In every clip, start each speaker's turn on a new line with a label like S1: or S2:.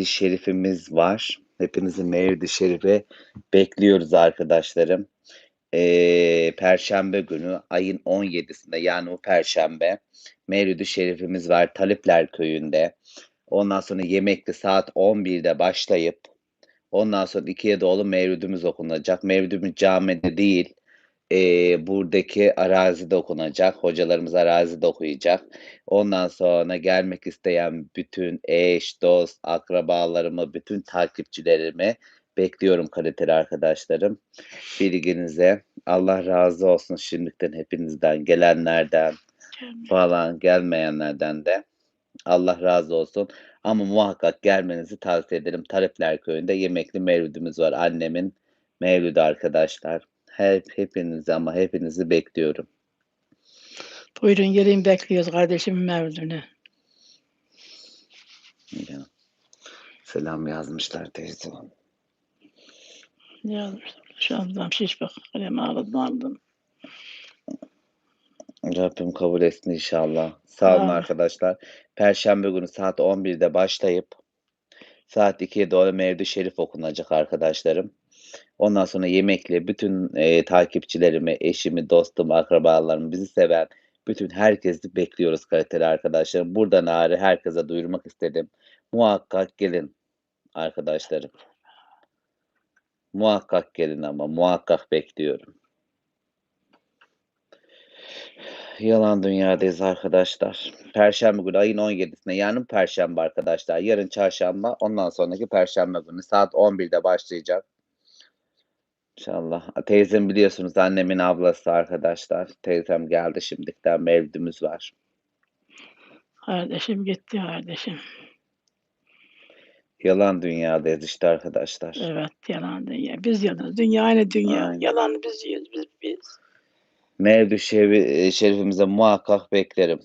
S1: Mevlid-i Şerifimiz var. Hepinizi Mevlid-i Şerif'e bekliyoruz arkadaşlarım. Eee, Perşembe günü ayın 17'sinde yani bu Perşembe Mevlid-i Şerifimiz var Talipler Köyü'nde. Ondan sonra yemekli saat 11'de başlayıp ondan sonra 2'ye doğru mevlidimiz okunacak. Mevlidimiz camide değil, eee, buradaki arazide okunacak. Hocalarımız arazide okuyacak. Ondan sonra gelmek isteyen bütün eş, dost, akrabalarımı, bütün takipçilerimi bekliyorum kaliteli arkadaşlarım. Bilginize. Allah razı olsun şimdiden hepinizden, gelenlerden falan, gelmeyenlerden de. Allah razı olsun. Ama muhakkak gelmenizi tavsiye ederim. Talipler Köyü'nde yemekli mevlidimiz var. Annemin mevlidi arkadaşlar. Hep hepinizi ama hepinizi bekliyorum.
S2: Buyurun gelin bekliyoruz kardeşimin mevlidine.
S1: Ya. Selam yazmışlar teyze.
S2: Yazmışlar. Şu an şiş bak. Kalemi aldım aldım.
S1: Rabbim kabul etsin inşallah. Sağ olun
S2: Amin.
S1: arkadaşlar. Perşembe günü saat 11'de başlayıp saat 2'ye doğru Mevlid-i Şerif okunacak arkadaşlarım. Ondan sonra yemekli bütün eee, takipçilerimi, eşimi, dostumu, akrabalarımı, bizi seven bütün herkesi bekliyoruz kaliteli arkadaşlarım. Buradan ağrı herkese duyurmak istedim. Muhakkak gelin arkadaşlarım. Muhakkak gelin ama muhakkak bekliyorum. Yalan dünyadayız arkadaşlar. Perşembe günü ayın 17'sinde yarın Perşembe arkadaşlar. Yarın Çarşamba ondan sonraki Perşembe günü saat 11'de başlayacak. İnşallah. Teyzem biliyorsunuz annemin ablası arkadaşlar. Teyzem geldi şimdikten mevlidimiz var.
S2: Kardeşim gitti kardeşim.
S1: Yalan dünyadayız işte arkadaşlar.
S2: Evet yalan dünya. Biz yalan. Dünya aynı dünya.
S1: Aynen.
S2: Yalanı biz yiyoruz biz biz.
S1: Mevlid-i Şevi- Şerifimize muhakkak beklerim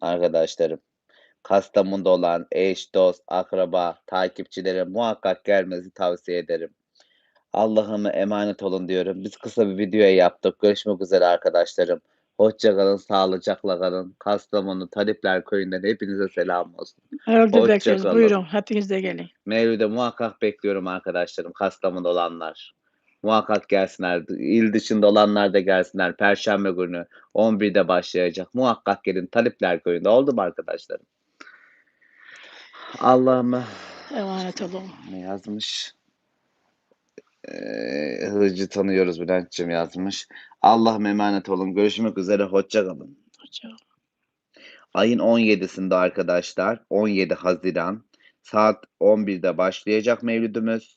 S1: arkadaşlarım. Kastamonu'da olan eş, dost, akraba, takipçilere muhakkak gelmenizi tavsiye ederim. Allah'ıma emanet olun diyorum. Biz kısa bir video yaptık. Görüşmek üzere arkadaşlarım. Hoşça kalın, sağlıcakla kalın. Kastamonu Talipler Köyü'nden hepinize selam olsun.
S2: Herhalde
S1: Hoşça
S2: bekliyoruz.
S1: kalın.
S2: Buyurun hepiniz de gelin.
S1: Mevlüt'e muhakkak bekliyorum arkadaşlarım. Kastamonu'da olanlar. Muhakkak gelsinler. İl dışında olanlar da gelsinler. Perşembe günü 11'de başlayacak. Muhakkak gelin. Talipler Köyü'nde. Oldu mu arkadaşlarım? Allah'ıma
S2: Emanet olun.
S1: ne yazmış? Ee, hızcı tanıyoruz Bülent'ciğim yazmış. Allah'ım emanet olun. Görüşmek üzere. Hoşça kalın.
S2: Hoşça kalın.
S1: Ayın 17'sinde arkadaşlar 17 Haziran saat 11'de başlayacak mevlidimiz.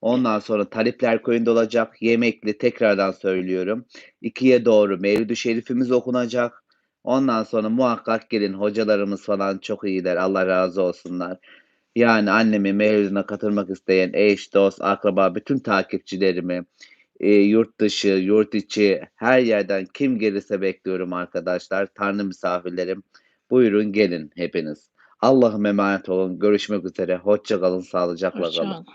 S1: Ondan sonra Talipler Köyü'nde olacak. Yemekli tekrardan söylüyorum. 2'ye doğru Mevlid-i Şerifimiz okunacak. Ondan sonra muhakkak gelin hocalarımız falan çok iyiler. Allah razı olsunlar. Yani annemin mevlidine katılmak isteyen eş, dost, akraba, bütün takipçilerimi, e, yurt dışı, yurt içi her yerden kim gelirse bekliyorum arkadaşlar. Tanrı misafirlerim. Buyurun gelin hepiniz. Allah'ım emanet olun. Görüşmek üzere. Hoşça kalın, sağlıcakla
S2: Hoşça
S1: kalın.
S2: kalın.